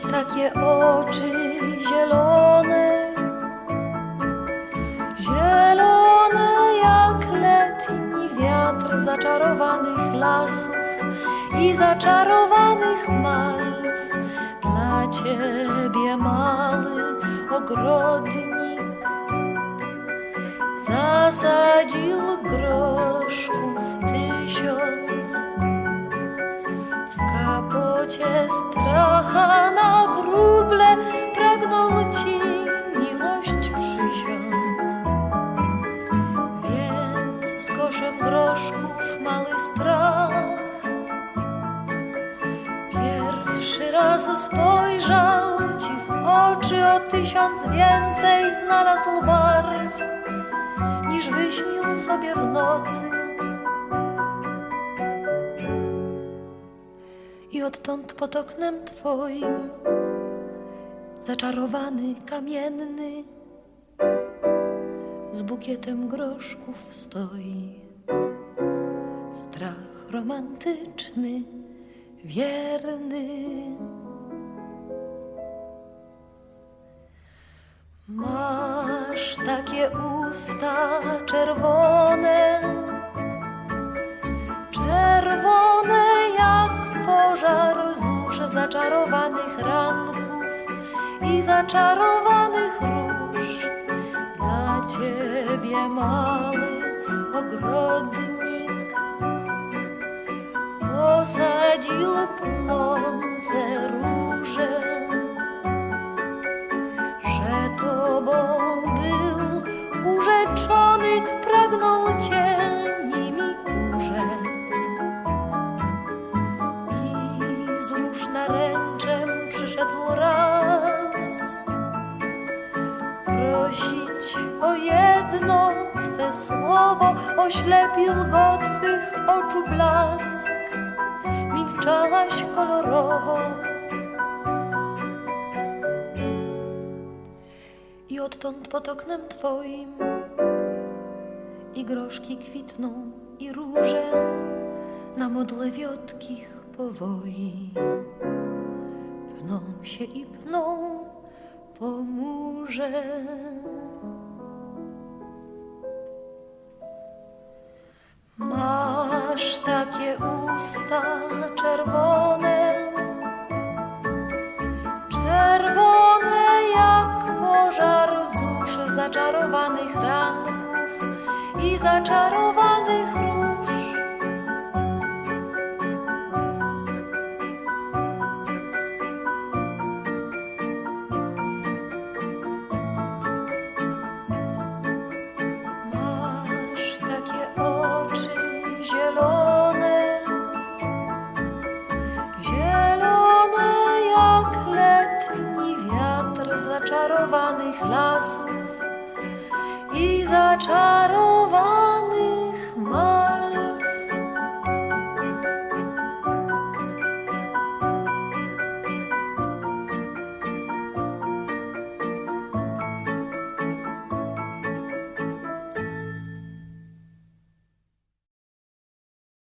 takie oczy zielone, zielone jak letni wiatr zaczarowanych lasów i zaczarowanych malw. Dla ciebie mały ogrodnik zasadził Koszem groszków mały strach Pierwszy raz spojrzał ci w oczy o tysiąc więcej znalazł barw niż wyśnił sobie w nocy. I odtąd pod oknem twoim zaczarowany kamienny z bukietem groszków stoi. Strach romantyczny, wierny. Masz takie usta czerwone, czerwone jak pożar zórz zaczarowanych ranków i zaczarowanych róż. Dla ciebie mały ogrodnik posadził płonące róże, że tobą był urzeczony, pragnął cię nimi urzec. I z róż naręczem przyszedł raz prosić o jedno Twe słowo, oślepił go Twych oczu blask. Milczałaś kolorowo i odtąd pod oknem Twoim i groszki kwitną i róże na modle wiotkich powoi pną się i pną po murze. Takie usta czerwone, czerwone jak pożar zórz zaczarowanych ranków i zaczarowanych lasów i zaczarowanych